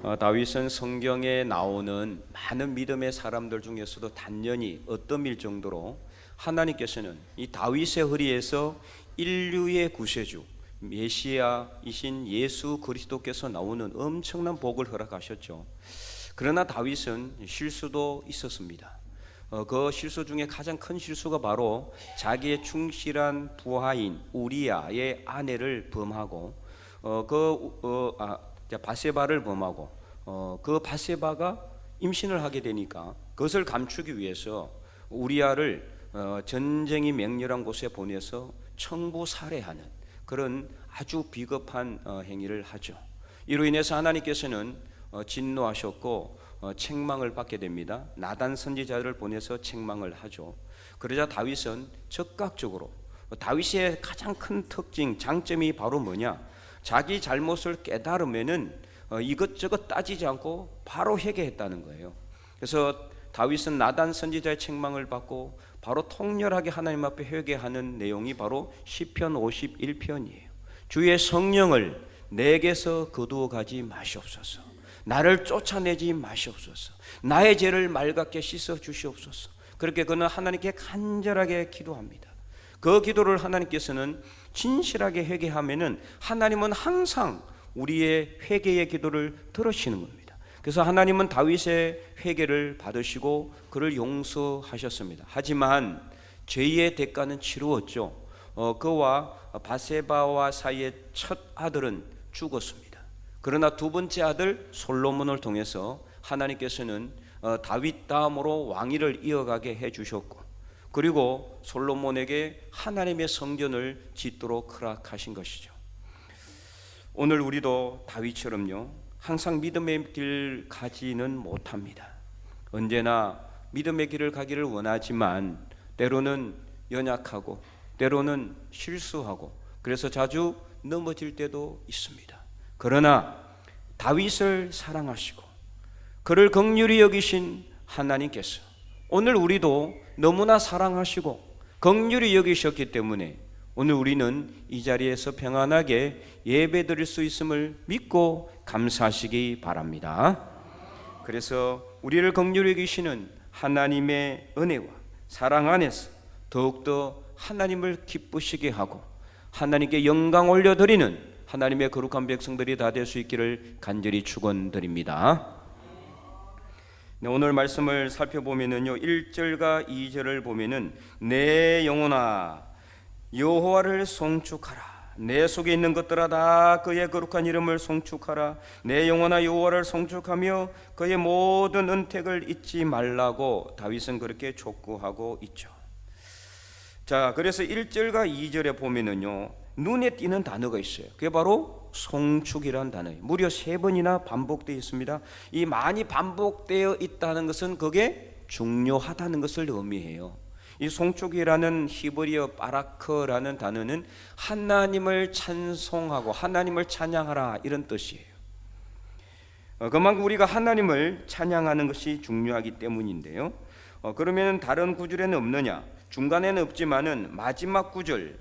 어, 다윗은 성경에 나오는 많은 믿음의 사람들 중에서도 단연히 어떤 정도로 하나님께서는 이 다윗의 허리에서 인류의 구세주 메시아이신 예수 그리스도께서 나오는 엄청난 복을 허락하셨죠. 그러나 다윗은 실수도 있었습니다. 어, 그 실수 중에 가장 큰 실수가 바로 자기의 충실한 부하인 우리야의 아내를 범하고 어, 그 어, 아, 바세바를 범하고 어, 그 바세바가 임신을 하게 되니까 그것을 감추기 위해서 우리야를 어, 전쟁이 맹렬한 곳에 보내서 청부 살해하는 그런 아주 비겁한 어, 행위를 하죠. 이로 인해서 하나님께서는 어, 진노하셨고 어, 책망을 받게 됩니다. 나단 선지자를 보내서 책망을 하죠. 그러자 다윗은 적극적으로 다윗의 가장 큰 특징 장점이 바로 뭐냐? 자기 잘못을 깨달으면은 어, 이것저것 따지지 않고 바로 회개했다는 거예요. 그래서 다윗은 나단 선지자의 책망을 받고 바로 통렬하게 하나님 앞에 회개하는 내용이 바로 시편 51편이에요. 주의 성령을 내게서 거두어 가지 마시옵소서. 나를 쫓아내지 마시옵소서. 나의 죄를 맑게 씻어 주시옵소서. 그렇게 그는 하나님께 간절하게 기도합니다. 그 기도를 하나님께서는 진실하게 회개하면은 하나님은 항상 우리의 회개의 기도를 들으시는 겁니다. 그래서 하나님은 다윗의 회개를 받으시고 그를 용서하셨습니다. 하지만 죄의 대가는 치루었죠. 어, 그와 바세바와 사이의 첫 아들은 죽었습니다. 그러나 두 번째 아들 솔로몬을 통해서 하나님께서는 어, 다윗 다음으로 왕위를 이어가게 해 주셨고 그리고 솔로몬에게 하나님의 성전을 짓도록 허락하신 것이죠. 오늘 우리도 다윗처럼요. 항상 믿음의 길 가지는 못합니다. 언제나 믿음의 길을 가기를 원하지만 때로는 연약하고 때로는 실수하고 그래서 자주 넘어질 때도 있습니다. 그러나 다윗을 사랑하시고 그를 극률히 여기신 하나님께서 오늘 우리도 너무나 사랑하시고 극률히 여기셨기 때문에 오늘 우리는 이 자리에서 평안하게 예배 드릴 수 있음을 믿고 감사하시기 바랍니다. 그래서 우리를 극률히 여기시는 하나님의 은혜와 사랑 안에서 더욱더 하나님을 기쁘시게 하고 하나님께 영광 올려드리는 하나님의 거룩한 백성들이 다 될 수 있기를 간절히 축원드립니다. 네, 오늘 말씀을 살펴보면은요 1절과 2절을 보면은 내 영혼아 여호와를 송축하라 내 속에 있는 것들아 다 그의 거룩한 이름을 송축하라 내 영혼아 여호와를 송축하며 그의 모든 은택을 잊지 말라고 다윗은 그렇게 촉구하고 있죠. 자, 그래서 1절과 2절에 보면은요. 눈에 띄는 단어가 있어요. 그게 바로 송축이라는 단어예요. 무려 세 번이나 반복되어 있습니다. 이 많이 반복되어 있다는 것은 그게 중요하다는 것을 의미해요. 이 송축이라는 히브리어 바라크라는 단어는 하나님을 찬송하고 하나님을 찬양하라 이런 뜻이에요. 어, 그만큼 우리가 하나님을 찬양하는 것이 중요하기 때문인데요. 어, 그러면 다른 구절에는 없느냐? 중간에는 없지만은 마지막 구절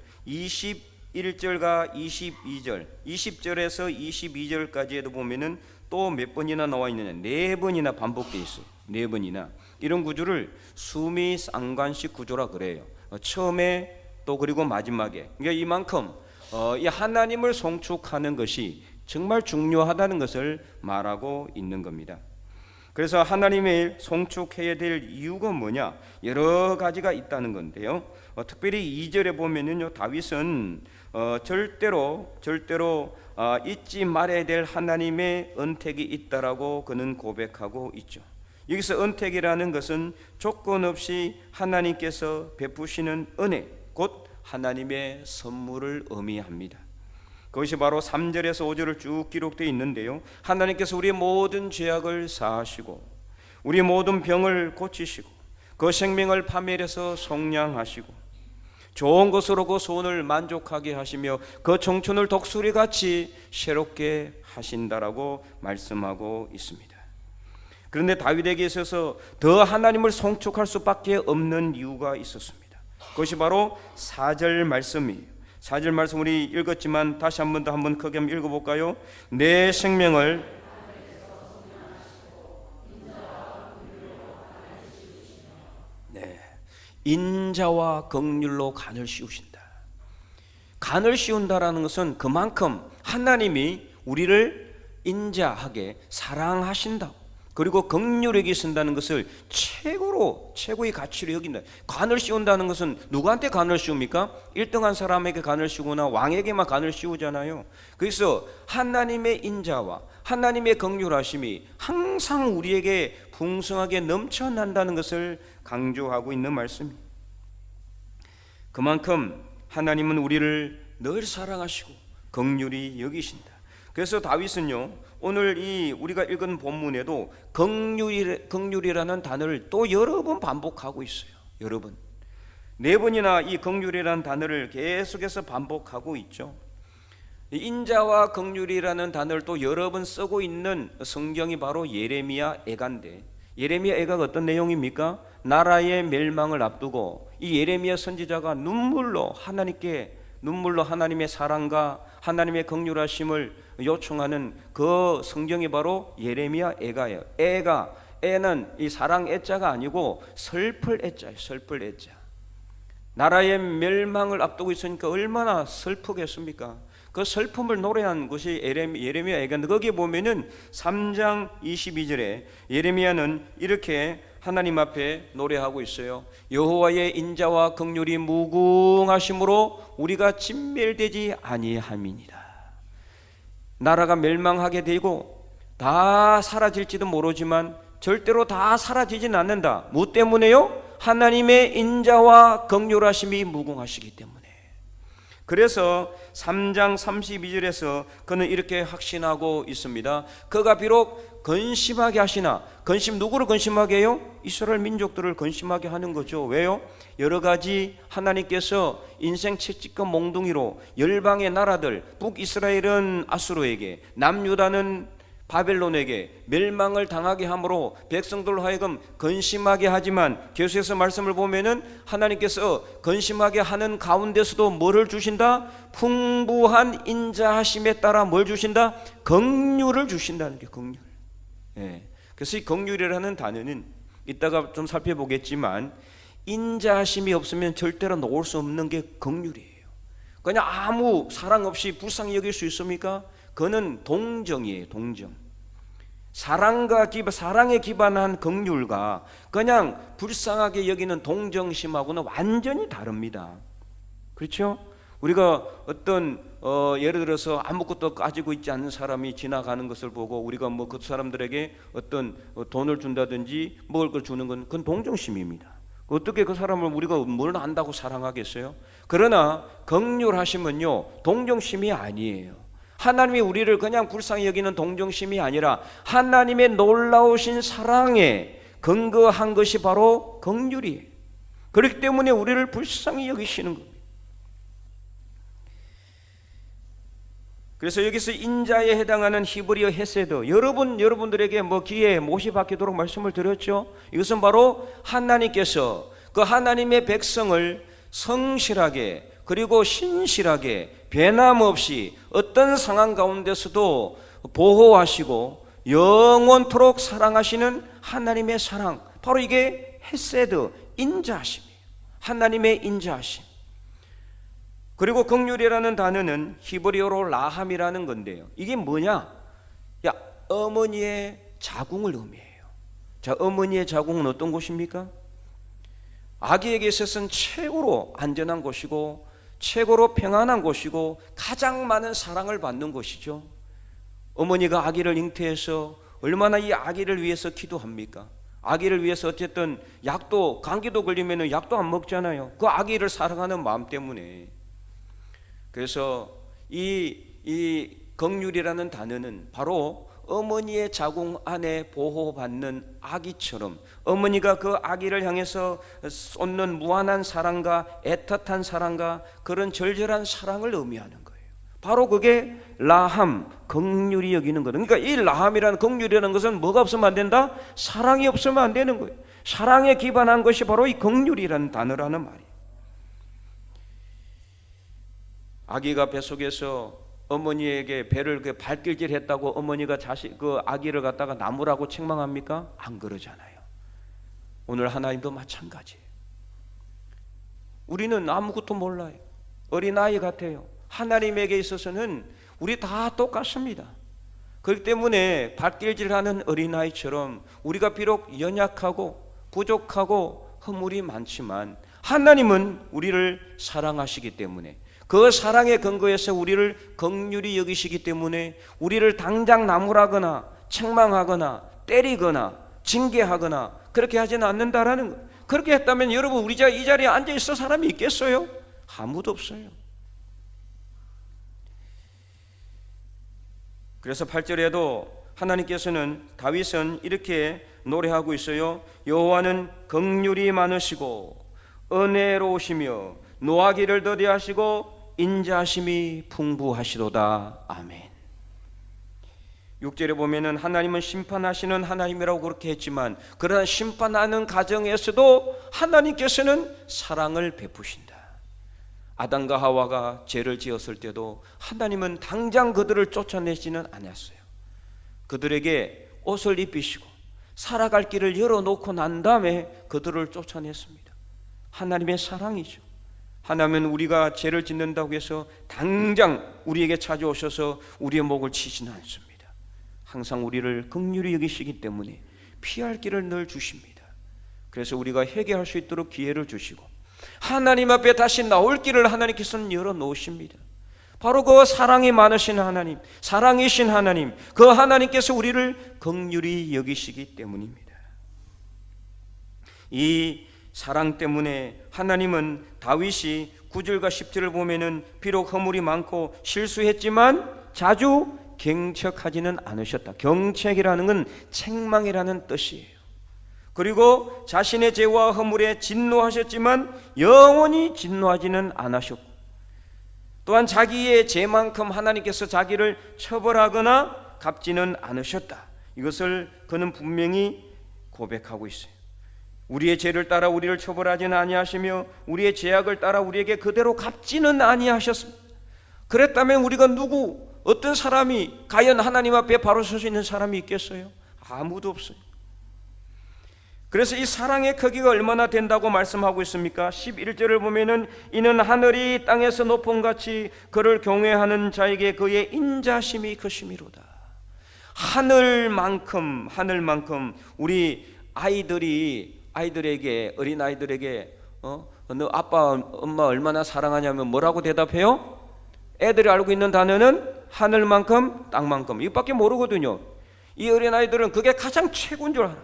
21절과 22절, 20절에서 22절까지에도 보면은 또 몇 번이나 나와 있느냐? 네 번이나 반복돼 있어요. 네 번이나 이런 구조를 수미 쌍관식 구조라 그래요. 어, 처음에 또 그리고 마지막에 그러니까 이만큼 어, 이 하나님을 송축하는 것이 정말 중요하다는 것을 말하고 있는 겁니다. 그래서 하나님의 송축해야 될 이유가 뭐냐? 여러 가지가 있다는 건데요. 어, 특별히 2절에 보면은요. 다윗은 어, 절대로 절대로 어, 잊지 말아야 될 하나님의 은택이 있다라고 그는 고백하고 있죠. 여기서 은택이라는 것은 조건 없이 하나님께서 베푸시는 은혜, 곧 하나님의 선물을 의미합니다. 그것이 바로 3절에서 5절을 쭉 기록되어 있는데요. 하나님께서 우리의 모든 죄악을 사하시고 우리의 모든 병을 고치시고 그 생명을 파멸해서 속량하시고 좋은 것으로 그 소원을 만족하게 하시며 그 청춘을 독수리 같이 새롭게 하신다라고 말씀하고 있습니다. 그런데 다윗에게 있어서 더 하나님을 송축할 수밖에 없는 이유가 있었습니다. 그것이 바로 4절 말씀이에요. 4절 말씀 우리 읽었지만 다시 한 번 더 한 번 크게 한번 읽어볼까요? 내 생명을 인자와 긍휼로 간을 씌우신다. 간을 씌운다라는 것은 그만큼 하나님이 우리를 인자하게 사랑하신다. 그리고 긍휼에게 쓴다는 것을 최고로 최고의 가치로 여긴다. 간을 씌운다는 것은 누구한테 간을 씌웁니까? 1등한 사람에게 간을 씌우거나 왕에게만 간을 씌우잖아요. 그래서 하나님의 인자와 하나님의 긍휼하심이 항상 우리에게 풍성하게 넘쳐난다는 것을 강조하고 있는 말씀입니다. 그만큼 하나님은 우리를 늘 사랑하시고 긍휼히 여기신다. 그래서 다윗은요 오늘 이 우리가 읽은 본문에도 긍휼이 긍휼이라는 단어를 또 여러 번 반복하고 있어요. 여러 번. 네 번이나 이 긍휼이라는 단어를 계속해서 반복하고 있죠. 인자와 긍휼이라는 단어를 또 여러 번 쓰고 있는 성경이 바로 예레미야 애가인데 예레미야 애가가 어떤 내용입니까? 나라의 멸망을 앞두고 이 예레미야 선지자가 눈물로 하나님께 눈물로 하나님의 사랑과 하나님의 긍휼하심을 요청하는 그 성경이 바로 예레미야 애가예요. 애가 애는 이 사랑 애자가 아니고 슬플 애자예요. 슬플 애자. 나라의 멸망을 앞두고 있으니까 얼마나 슬프겠습니까? 그 슬픔을 노래한 것이 예레미야 애가인데 거기에 보면은 3장 22절에 예레미야는 이렇게 하나님 앞에 노래하고 있어요. 여호와의 인자와 긍휼이 무궁하심으로 우리가 진멸되지 아니함이니라. 나라가 멸망하게 되고 다 사라질지도 모르지만 절대로 다 사라지진 않는다. 무 때문에요? 하나님의 인자와 긍휼하심이 무궁하시기 때문에. 그래서 3장 32절에서 그는 이렇게 확신하고 있습니다. 그가 비록 근심하게 하시나 근심 누구를 근심하게 해요? 이스라엘 민족들을 근심하게 하는 거죠. 왜요? 여러 가지 하나님께서 인생 채찍과 몽둥이로 열방의 나라들 북이스라엘은 아수르에게 남유다는 바벨론에게 멸망을 당하게 함으로 백성들로 하여금 근심하게 하지만 계속해서 말씀을 보면은 하나님께서 근심하게 하는 가운데서도 뭐를 주신다? 풍부한 인자하심에 따라 뭘 주신다? 긍휼을 주신다는 게 긍휼. 예. 그래서 이 긍휼이라는 단어는 이따가 좀 살펴보겠지만 인자하심이 없으면 절대로 놓을 수 없는 게 긍휼이에요. 그냥 아무 사랑 없이 불쌍히 여길 수 있습니까? 그는 동정이에요, 동정. 사랑과 기반, 사랑에 기반한 긍휼과 그냥 불쌍하게 여기는 동정심하고는 완전히 다릅니다. 그렇죠? 우리가 어떤 어, 예를 들어서 아무것도 가지고 있지 않는 사람이 지나가는 것을 보고 우리가 뭐 그 사람들에게 어떤 어, 돈을 준다든지 먹을 걸 주는 건 그건 동정심입니다. 어떻게 그 사람을 우리가 뭘 안다고 사랑하겠어요? 그러나 긍휼하심은요 동정심이 아니에요. 하나님이 우리를 그냥 불쌍히 여기는 동정심이 아니라 하나님의 놀라우신 사랑에 근거한 것이 바로 긍휼이에요. 그렇기 때문에 우리를 불쌍히 여기시는 겁니다. 그래서 여기서 인자에 해당하는 히브리어 헤세드 여러분 여러분들에게 뭐 기회 못이 받도록 말씀을 드렸죠. 이것은 바로 하나님께서 그 하나님의 백성을 성실하게 그리고 신실하게 변함없이 어떤 상황 가운데서도 보호하시고 영원토록 사랑하시는 하나님의 사랑 바로 이게 헤세드 인자하심이에요. 하나님의 인자하심. 그리고 긍휼이라는 단어는 히브리어로 라함이라는 건데요. 이게 뭐냐? 야, 어머니의 자궁을 의미해요. 자, 어머니의 자궁은 어떤 곳입니까? 아기에게 있어서는 최고로 안전한 곳이고 최고로 평안한 곳이고 가장 많은 사랑을 받는 곳이죠. 어머니가 아기를 잉태해서 얼마나 이 아기를 위해서 기도합니까? 아기를 위해서 어쨌든 약도 감기도 걸리면 약도 안 먹잖아요. 그 아기를 사랑하는 마음 때문에 그래서 이, 이 긍휼이라는 단어는 바로 어머니의 자궁 안에 보호받는 아기처럼 어머니가 그 아기를 향해서 쏟는 무한한 사랑과 애틋한 사랑과 그런 절절한 사랑을 의미하는 거예요. 바로 그게 라함, 긍휼이 여기는 거다. 그러니까 이 라함이라는 긍휼이라는 것은 뭐가 없으면 안 된다? 사랑이 없으면 안 되는 거예요. 사랑에 기반한 것이 바로 이 긍휼이라는 단어라는 말이에요. 아기가 뱃속에서 어머니에게 배를 그 발길질했다고 어머니가 자식 그 아기를 갖다가 나무라고 책망합니까? 안 그러잖아요. 오늘 하나님도 마찬가지예요. 우리는 아무것도 몰라요. 어린아이 같아요. 하나님에게 있어서는 우리 다 똑같습니다. 그렇기 때문에 발길질하는 어린아이처럼 우리가 비록 연약하고 부족하고 허물이 많지만 하나님은 우리를 사랑하시기 때문에 그 사랑의 근거에서 우리를 극률이 여기시기 때문에 우리를 당장 나무라거나 책망하거나 때리거나 징계하거나 그렇게 하지는 않는다라는 거. 그렇게 했다면 여러분 우리 이 자리에 앉아 있을 사람이 있겠어요? 아무도 없어요. 그래서 8절에도 하나님께서는 다윗은 이렇게 노래하고 있어요. 여호와는 긍휼이 많으시고 은혜로우시며 노하기를 더디하시고 인자심이 풍부하시도다. 아멘. 6절에 보면은 하나님은 심판하시는 하나님이라고 그렇게 했지만 그러나 심판하는 가정에서도 하나님께서는 사랑을 베푸신다. 아담과 하와가 죄를 지었을 때도 하나님은 당장 그들을 쫓아내지는 않았어요. 그들에게 옷을 입히시고 살아갈 길을 열어놓고 난 다음에 그들을 쫓아냈습니다. 하나님의 사랑이죠. 하나님은 우리가 죄를 짓는다고 해서 당장 우리에게 찾아오셔서 우리의 목을 치지는 않습니다. 항상 우리를 극률히 여기시기 때문에 피할 길을 늘 주십니다. 그래서 우리가 회개할 수 있도록 기회를 주시고 하나님 앞에 다시 나올 길을 하나님께서는 열어 놓으십니다. 바로 그 사랑이 많으신 하나님, 사랑이신 하나님, 그 하나님께서 우리를 극률히 여기시기 때문입니다. 이 사랑 때문에 하나님은 다윗이 9절과 10절을 보면은 비록 허물이 많고 실수했지만 자주 경책하지는 않으셨다. 경책이라는 건 책망이라는 뜻이에요. 그리고 자신의 죄와 허물에 진노하셨지만 영원히 진노하지는 않으셨고 또한 자기의 죄만큼 하나님께서 자기를 처벌하거나 갚지는 않으셨다. 이것을 그는 분명히 고백하고 있어요. 우리의 죄를 따라 우리를 처벌하지는 아니하시며 우리의 죄악을 따라 우리에게 그대로 갚지는 아니하셨습니다. 그랬다면 우리가 누구 어떤 사람이 과연 하나님 앞에 바로 설 수 있는 사람이 있겠어요? 아무도 없어요. 그래서 이 사랑의 크기가 얼마나 된다고 말씀하고 있습니까? 11절을 보면은 이는 하늘이 땅에서 높은 같이 그를 경외하는 자에게 그의 인자심이 크심이로다. 하늘만큼 하늘만큼 우리 아이들이 아이들에게 어린 아이들에게 어? 너 아빠 엄마 얼마나 사랑하냐면 뭐라고 대답해요? 애들이 알고 있는 단어는 하늘만큼 땅만큼 이것밖에 모르거든요. 이 어린 아이들은 그게 가장 최고인 줄 알아.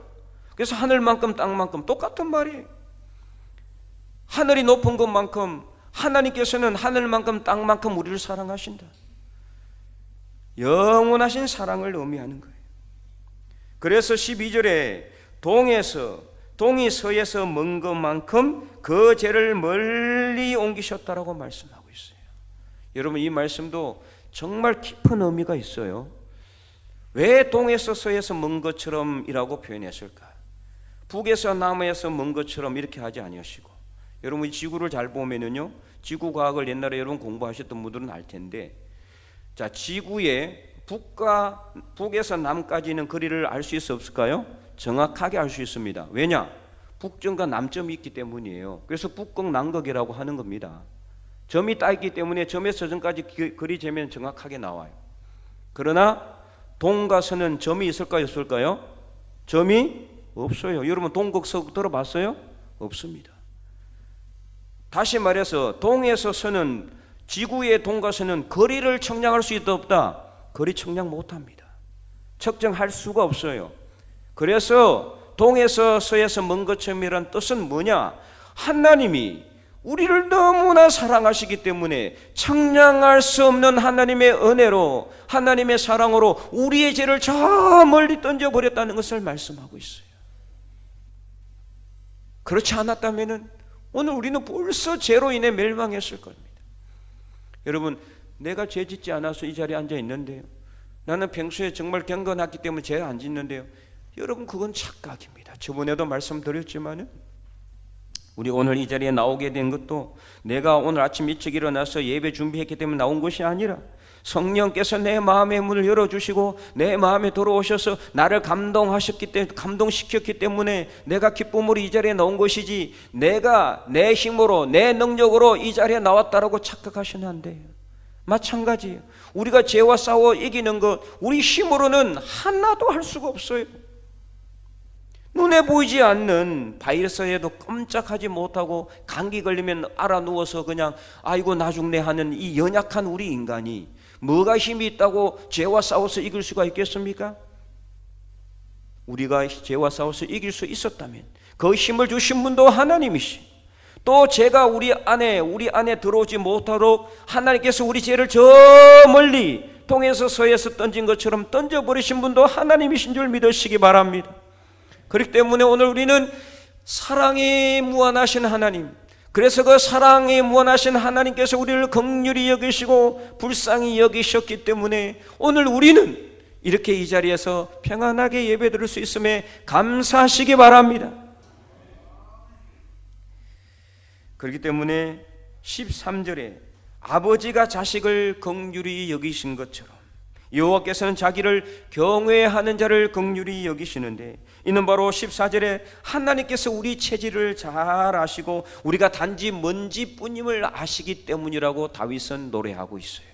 그래서 하늘만큼 땅만큼 똑같은 말이에요. 하늘이 높은 것만큼 하나님께서는 하늘만큼 땅만큼 우리를 사랑하신다. 영원하신 사랑을 의미하는 거예요. 그래서 12절에 동에서 동이 서에서 먼 것만큼 그 죄를 멀리 옮기셨다라고 말씀하고 있어요. 여러분 이 말씀도 정말 깊은 의미가 있어요. 왜 동에서 서에서 먼 것처럼이라고 표현했을까? 북에서 남에서 먼 것처럼 이렇게 하지 아니하시고 여러분 지구를 잘 보면은요 지구 과학을 옛날에 여러분 공부하셨던 분들은 알 텐데 자 지구의 북과 북에서 남까지는 거리를 알 수 있어 없을까요? 정확하게 알 수 있습니다. 왜냐? 북점과 남점이 있기 때문이에요. 그래서 북극 남극이라고 하는 겁니다. 점이 따 있기 때문에 점에서 점까지 거리 재면 정확하게 나와요. 그러나 동과 서는 점이 있을까요? 없을까요? 점이 없어요. 여러분 동극서 들어봤어요? 없습니다. 다시 말해서 동에서 서는 지구의 동과 서는 거리를 측량할 수 있다 없다? 거리 측량 못합니다. 측정할 수가 없어요. 그래서 동에서 서에서 먼 것처럼이란 뜻은 뭐냐? 하나님이 우리를 너무나 사랑하시기 때문에 청량할 수 없는 하나님의 은혜로 하나님의 사랑으로 우리의 죄를 저 멀리 던져 버렸다는 것을 말씀하고 있어요. 그렇지 않았다면은 오늘 우리는 벌써 죄로 인해 멸망했을 겁니다. 여러분, 내가 죄 짓지 않아서 이 자리에 앉아 있는데요. 나는 평소에 정말 경건했기 때문에 죄안 짓는데요. 여러분, 그건 착각입니다. 저번에도 말씀드렸지만은 우리 오늘 이 자리에 나오게 된 것도 내가 오늘 아침 일찍 일어나서 예배 준비했기 때문에 나온 것이 아니라 성령께서 내 마음의 문을 열어주시고 내 마음에 들어오셔서 나를 감동하셨기 때문에 감동시켰기 때문에 내가 기쁨으로 이 자리에 나온 것이지 내가 내 힘으로 내 능력으로 이 자리에 나왔다라고 착각하시면 안 돼요. 마찬가지예요. 우리가 죄와 싸워 이기는 것 우리 힘으로는 하나도 할 수가 없어요. 눈에 보이지 않는 바이러스에도 꼼짝하지 못하고 감기 걸리면 알아 누워서 그냥 아이고 나 죽네 하는 이 연약한 우리 인간이 뭐가 힘이 있다고 죄와 싸워서 이길 수가 있겠습니까? 우리가 죄와 싸워서 이길 수 있었다면 그 힘을 주신 분도 하나님이시. 또 제가 우리 안에 우리 안에 들어오지 못하도록 하나님께서 우리 죄를 저 멀리 동에서 서에서 던진 것처럼 던져 버리신 분도 하나님이신 줄 믿으시기 바랍니다. 그렇기 때문에 오늘 우리는 사랑이 무한하신 하나님, 그래서 그 사랑이 무한하신 하나님께서 우리를 긍휼히 여기시고 불쌍히 여기셨기 때문에 오늘 우리는 이렇게 이 자리에서 평안하게 예배드릴 수 있음에 감사하시기 바랍니다. 그렇기 때문에 13절에 아버지가 자식을 긍휼히 여기신 것처럼 여호와께서는 자기를 경외하는 자를 긍휼히 여기시는데 이는 바로 14절에 하나님께서 우리 체질을 잘 아시고 우리가 단지 먼지뿐임을 아시기 때문이라고 다윗은 노래하고 있어요.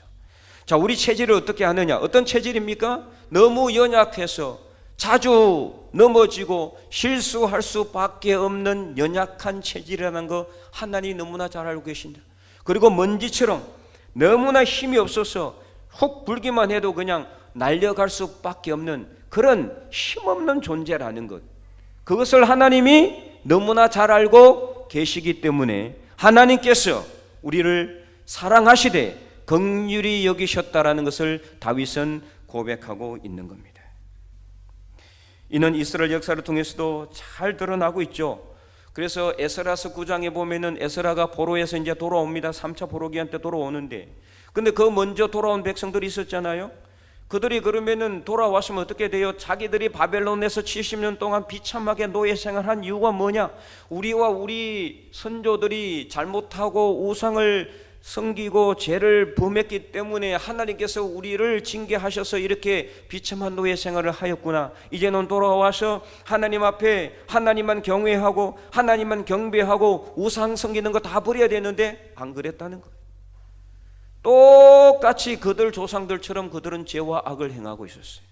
자, 우리 체질을 어떻게 하느냐? 어떤 체질입니까? 너무 연약해서 자주 넘어지고 실수할 수밖에 없는 연약한 체질이라는 거 하나님 너무나 잘 알고 계신다. 그리고 먼지처럼 너무나 힘이 없어서 훅 불기만 해도 그냥 날려갈 수밖에 없는 그런 힘없는 존재라는 것. 그것을 하나님이 너무나 잘 알고 계시기 때문에 하나님께서 우리를 사랑하시되 긍휼히 여기셨다라는 것을 다윗은 고백하고 있는 겁니다. 이는 이스라엘 역사를 통해서도 잘 드러나고 있죠. 그래서 에스라서 9장에 보면은 에스라가 보로에서 이제 돌아옵니다. 3차 보로 기한 때 돌아오는데 근데 그 먼저 돌아온 백성들이 있었잖아요. 그들이 그러면은 돌아왔으면 어떻게 돼요? 자기들이 바벨론에서 70년 동안 비참하게 노예 생활한 이유가 뭐냐? 우리와 우리 선조들이 잘못하고 우상을 섬기고 죄를 범했기 때문에 하나님께서 우리를 징계하셔서 이렇게 비참한 노예 생활을 하였구나. 이제는 돌아와서 하나님 앞에 하나님만 경외하고 하나님만 경배하고 우상 섬기는 거 다 버려야 되는데 안 그랬다는 거예요. 똑같이 그들 조상들처럼 그들은 죄와 악을 행하고 있었어요.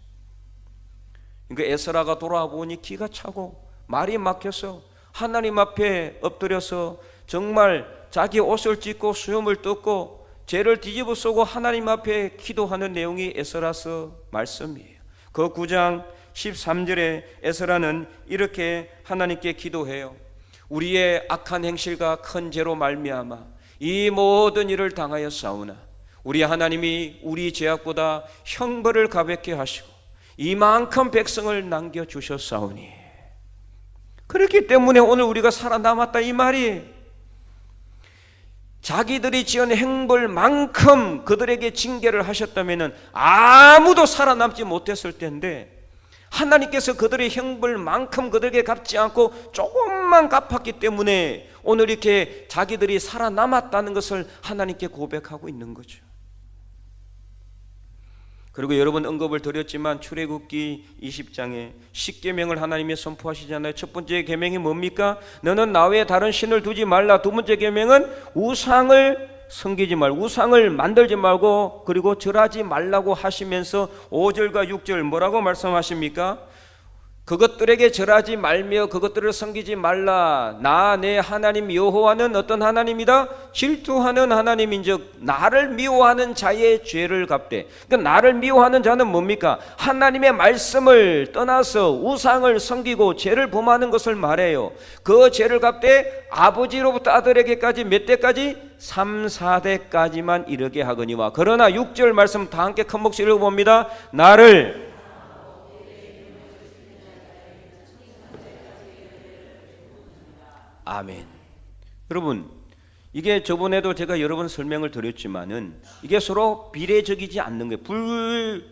그러니까 에스라가 돌아와 보니 기가 차고 말이 막혀서 하나님 앞에 엎드려서 정말 자기 옷을 찢고 수염을 뜯고 죄를 뒤집어 쓰고 하나님 앞에 기도하는 내용이 에스라서 말씀이에요. 그 9장 13절에 에스라는 이렇게 하나님께 기도해요. 우리의 악한 행실과 큰 죄로 말미암아 이 모든 일을 당하여 싸우나 우리 하나님이 우리 죄악보다 형벌을 가볍게 하시고 이만큼 백성을 남겨 주셨사오니. 그렇기 때문에 오늘 우리가 살아남았다 이 말이 자기들이 지은 행벌만큼 그들에게 징계를 하셨다면 아무도 살아남지 못했을 텐데 하나님께서 그들의 형벌만큼 그들에게 갚지 않고 조금만 갚았기 때문에 오늘 이렇게 자기들이 살아남았다는 것을 하나님께 고백하고 있는 거죠. 그리고 여러분 언급을 드렸지만 출애굽기 20장에 십계명을 하나님이 선포하시잖아요. 첫 번째 계명이 뭡니까? 너는 나 외에 다른 신을 두지 말라. 두 번째 계명은 우상을 섬기지 말, 우상을 만들지 말고 그리고 절하지 말라고 하시면서 5절과 6절 뭐라고 말씀하십니까? 그것들에게 절하지 말며 그것들을 섬기지 말라. 나 내 하나님 여호와는 어떤 하나님이다? 질투하는 하나님인즉 나를 미워하는 자의 죄를 갚되. 그러니까 나를 미워하는 자는 뭡니까? 하나님의 말씀을 떠나서 우상을 섬기고 죄를 범하는 것을 말해요. 그 죄를 갚되 아버지로부터 아들에게까지 몇 대까지? 3, 4대까지만 이르게 하거니와. 그러나 6절 말씀 다 함께 큰 목소리로 봅니다. 나를 아멘. 여러분, 이게 저번에도 제가 여러 번 설명을 드렸지만은 이게 서로 비례적이지 않는 거예요. 불,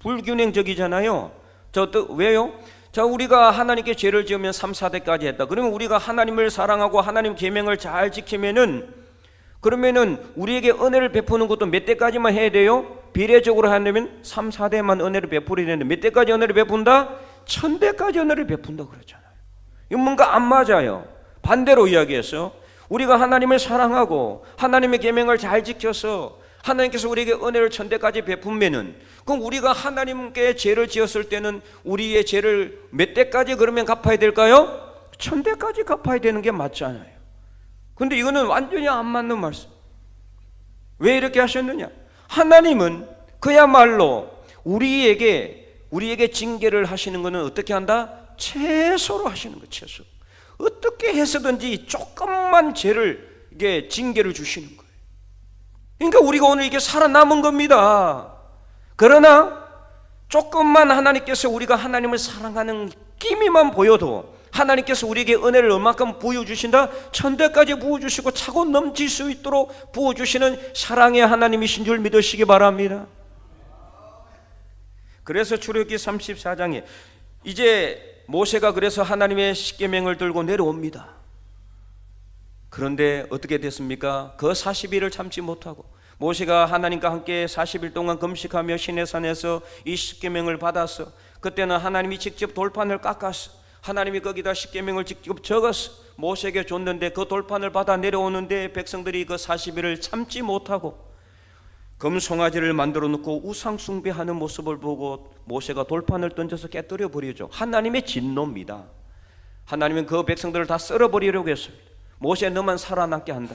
불균형적이잖아요. 저 또 왜요? 자, 우리가 하나님께 죄를 지으면 3, 4대까지 했다. 그러면 우리가 하나님을 사랑하고 하나님 계명을 잘 지키면은 그러면은 우리에게 은혜를 베푸는 것도 몇 대까지만 해야 돼요? 비례적으로 하려면 3, 4대만 은혜를 베풀어야 되는데 몇 대까지 은혜를 베푼다? 천 대까지 은혜를 베푼다 그러잖아요. 이거 뭔가 안 맞아요. 반대로 이야기해서 우리가 하나님을 사랑하고 하나님의 계명을 잘 지켜서 하나님께서 우리에게 은혜를 천대까지 베푼면은 그럼 우리가 하나님께 죄를 지었을 때는 우리의 죄를 몇 대까지 그러면 갚아야 될까요? 천대까지 갚아야 되는 게 맞잖아요. 근데 이거는 완전히 안 맞는 말씀. 왜 이렇게 하셨느냐? 하나님은 그야말로 우리에게 우리에게 징계를 하시는 것은 어떻게 한다? 최소로 하시는 거 최소. 어떻게 해서든지 조금만 죄를 이게 징계를 주시는 거예요. 그러니까 우리가 오늘 이게 살아남은 겁니다. 그러나 조금만 하나님께서 우리가 하나님을 사랑하는 끼미만 보여도 하나님께서 우리에게 은혜를 얼마큼 부어주신다? 천대까지 부어주시고 차고 넘칠 수 있도록 부어주시는 사랑의 하나님이신 줄 믿으시기 바랍니다. 그래서 출애굽기 34장에 이제 모세가 그래서 하나님의 십계명을 들고 내려옵니다. 그런데 어떻게 됐습니까? 그 40일을 참지 못하고 모세가 하나님과 함께 40일 동안 금식하며 시내산에서 이 십계명을 받았어. 그때는 하나님이 직접 돌판을 깎았어. 하나님이 거기다 십계명을 직접 적었어. 모세에게 줬는데 그 돌판을 받아 내려오는데 백성들이 그 40일을 참지 못하고 금송아지를 만들어 놓고 우상 숭배하는 모습을 보고 모세가 돌판을 던져서 깨뜨려 버리죠. 하나님의 진노입니다. 하나님은 그 백성들을 다 썰어 버리려고 했습니다. 모세 너만 살아남게 한다.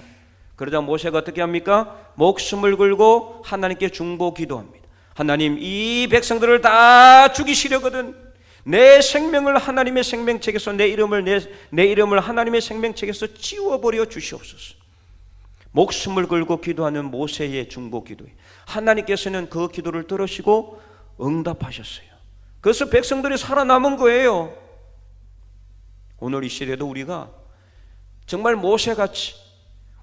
그러자 모세가 어떻게 합니까? 목숨을 걸고 하나님께 중보 기도합니다. 하나님 이 백성들을 다 죽이시려거든 내 생명을 하나님의 생명책에서 내 이름을 내, 내 이름을 하나님의 생명책에서 지워버려 주시옵소서. 목숨을 걸고 기도하는 모세의 중보 기도에 하나님께서는 그 기도를 들으시고 응답하셨어요. 그래서 백성들이 살아남은 거예요. 오늘 이 시대도 우리가 정말 모세같이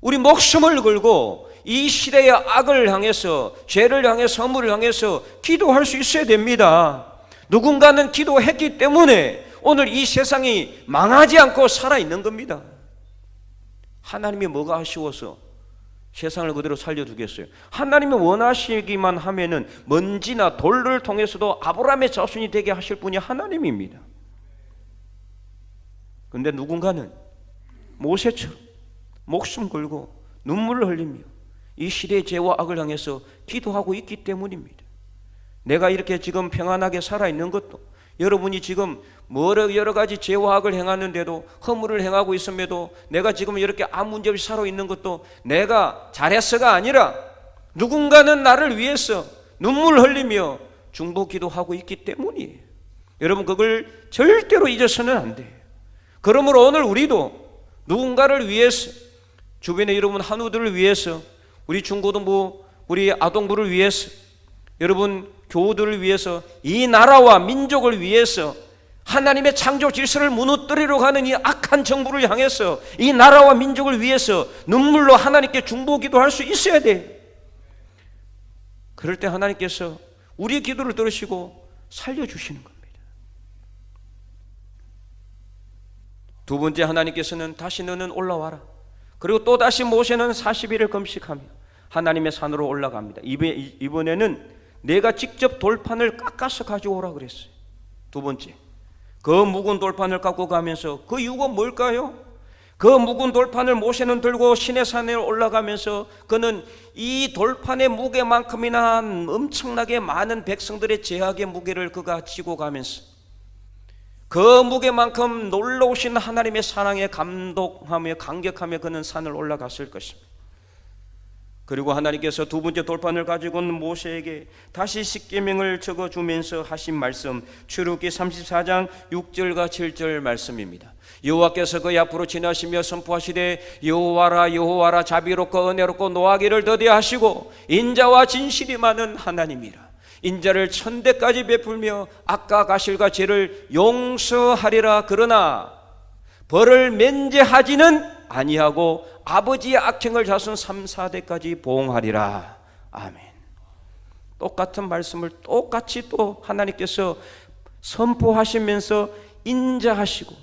우리 목숨을 걸고 이 시대의 악을 향해서 죄를 향해서 허물을 향해서 기도할 수 있어야 됩니다. 누군가는 기도했기 때문에 오늘 이 세상이 망하지 않고 살아 있는 겁니다. 하나님이 뭐가 아쉬워서 세상을 그대로 살려두겠어요. 하나님이 원하시기만 하면은 먼지나 돌을 통해서도 아브라함의 자손이 되게 하실 분이 하나님입니다. 근데 누군가는 모세처럼 목숨 걸고 눈물을 흘리며 이 시대의 죄와 악을 향해서 기도하고 있기 때문입니다. 내가 이렇게 지금 평안하게 살아 있는 것도 여러분이 지금 여러 여러 가지 죄와 악을 행하는데도 허물을 행하고 있음에도 내가 지금 이렇게 아무 문제 없이 살아 있는 것도 내가 잘했어가 아니라 누군가는 나를 위해서 눈물 흘리며 중보 기도 하고 있기 때문이에요. 여러분 그걸 절대로 잊어서는 안 돼요. 그러므로 오늘 우리도 누군가를 위해서 주변의 여러분 한우들을 위해서 우리 중고등부 우리 아동부를 위해서 여러분 교우들을 위해서 이 나라와 민족을 위해서 하나님의 창조 질서를 무너뜨리려 하는 이 악한 정부를 향해서 이 나라와 민족을 위해서 눈물로 하나님께 중보 기도 할 수 있어야 돼. 그럴 때 하나님께서 우리 기도를 들으시고 살려주시는 겁니다. 두 번째 하나님께서는 다시 너는 올라와라. 그리고 또 다시 모세는 40일을 금식하며 하나님의 산으로 올라갑니다. 이번에는 내가 직접 돌판을 깎아서 가져오라 그랬어요. 두 번째. 그 묵은 돌판을 갖고 가면서 그 이유가 뭘까요? 그 묵은 돌판을 모세는 들고 신의 산에 올라가면서 그는 이 돌판의 무게만큼이나 엄청나게 많은 백성들의 제약의 무게를 그가 지고 가면서 그 무게만큼 놀라우신 하나님의 사랑에 감동하며 감격하며 그는 산을 올라갔을 것입니다. 그리고 하나님께서 두 번째 돌판을 가지고 온 모세에게 다시 십계명을 적어 주면서 하신 말씀 출애굽기 34장 6절과 7절 말씀입니다. 여호와께서 그의 앞으로 지나시며 선포하시되 여호와라 여호와라 자비롭고 은혜롭고 노하기를 더디하시고 인자와 진실이 많은 하나님이라. 인자를 천대까지 베풀며 악과 가실과 죄를 용서하리라 그러나 벌을 면제하지는 아니하고 아버지의 악행을 자손 3, 4대까지 보응하리라. 아멘. 똑같은 말씀을 똑같이 또 하나님께서 선포하시면서 인자하시고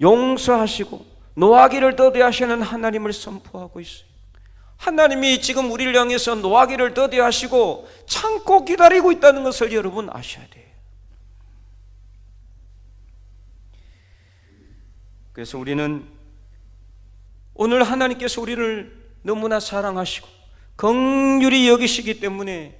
용서하시고 노하기를 더디 하시는 하나님을 선포하고 있어요. 하나님이 지금 우리를 향해서 노하기를 더디하시고 참고 기다리고 있다는 것을 여러분 아셔야 돼요. 그래서 우리는 오늘 하나님께서 우리를 너무나 사랑하시고 긍휼히 여기시기 때문에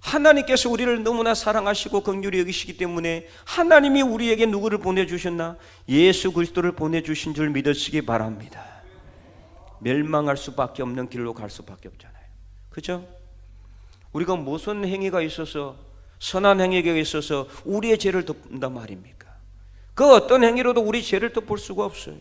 하나님께서 우리를 너무나 사랑하시고 긍휼히 여기시기 때문에 하나님이 우리에게 누구를 보내 주셨나? 예수 그리스도를 보내 주신 줄 믿으시기 바랍니다. 멸망할 수밖에 없는 길로 갈 수밖에 없잖아요. 그죠? 우리가 무슨 행위가 있어서 선한 행위가 있어서 우리의 죄를 덮는단 말입니까? 그 어떤 행위로도 우리 죄를 덮을 수가 없어요.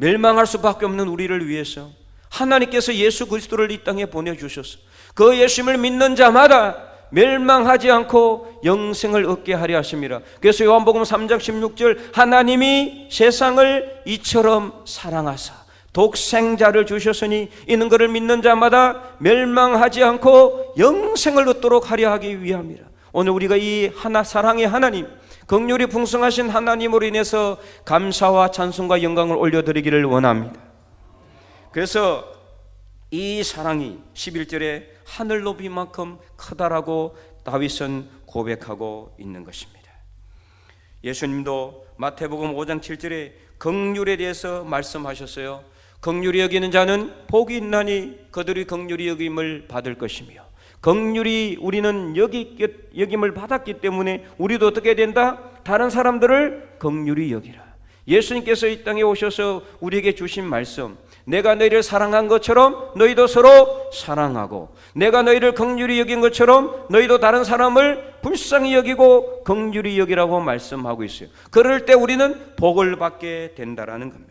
멸망할 수밖에 없는 우리를 위해서 하나님께서 예수 그리스도를 이 땅에 보내주셔서 그 예수님을 믿는 자마다 멸망하지 않고 영생을 얻게 하려 하십니다. 그래서 요한복음 3장 16절 하나님이 세상을 이처럼 사랑하사 독생자를 주셨으니 이는 그를 믿는 자마다 멸망하지 않고 영생을 얻도록 하려 하기 위함이라. 오늘 우리가 이 하나 사랑의 하나님 긍휼이 풍성하신 하나님으로 인해서 감사와 찬송과 영광을 올려드리기를 원합니다. 그래서 이 사랑이 11절에 하늘 높이만큼 크다라고 다윗은 고백하고 있는 것입니다. 예수님도 마태복음 5장 7절에 긍휼에 대해서 말씀하셨어요. 긍휼히 여기는 자는 복이 있나니 그들이 긍휼히 여김을 받을 것이며 긍휼히 우리는 여기 여김을 받았기 때문에 우리도 어떻게 된다? 다른 사람들을 긍휼히 여기라. 예수님께서 이 땅에 오셔서 우리에게 주신 말씀 내가 너희를 사랑한 것처럼 너희도 서로 사랑하고 내가 너희를 긍휼히 여긴 것처럼 너희도 다른 사람을 불쌍히 여기고 긍휼히 여기라고 말씀하고 있어요. 그럴 때 우리는 복을 받게 된다라는 겁니다.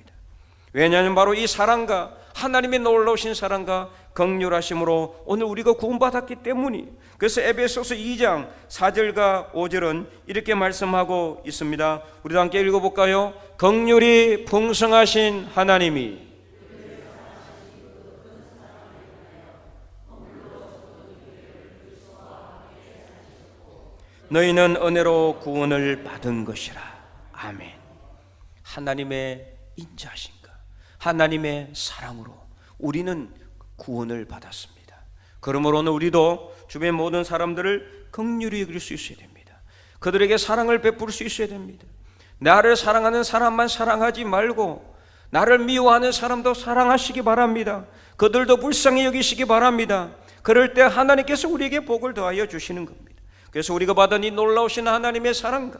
왜냐하면 바로 이 사랑과 하나님의 놀라우신 사랑과 긍휼하심으로 오늘 우리가 구원받았기 때문이 그래서 에베소서 2장 4절과 5절은 이렇게 말씀하고 있습니다. 우리도 함께 읽어볼까요? 긍휼이 풍성하신 하나님이 너희는 은혜로 구원을 받은 것이라. 아멘. 하나님의 인자하신가? 하나님의 사랑으로 우리는 구원을 받았습니다. 그러므로 오늘 우리도 주변 모든 사람들을 긍휼히 여길 수 있어야 됩니다. 그들에게 사랑을 베풀 수 있어야 됩니다. 나를 사랑하는 사람만 사랑하지 말고 나를 미워하는 사람도 사랑하시기 바랍니다. 그들도 불쌍히 여기시기 바랍니다. 그럴 때 하나님께서 우리에게 복을 더하여 주시는 겁니다. 그래서 우리가 받은 이 놀라우신 하나님의 사랑과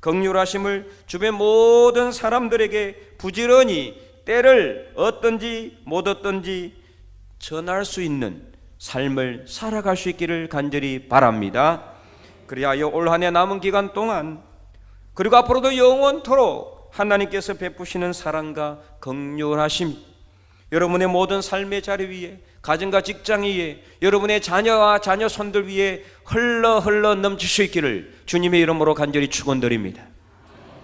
긍휼하심을 주변 모든 사람들에게 부지런히 때를 어떤지 못 어떤지 전할 수 있는 삶을 살아갈 수 있기를 간절히 바랍니다. 그리하여 올 한 해 남은 기간 동안 그리고 앞으로도 영원토록 하나님께서 베푸시는 사랑과 긍휼하심 여러분의 모든 삶의 자리 위에 가정과 직장 위에 여러분의 자녀와 자녀 손들 위에 흘러 흘러 넘칠 수 있기를 주님의 이름으로 간절히 축원드립니다.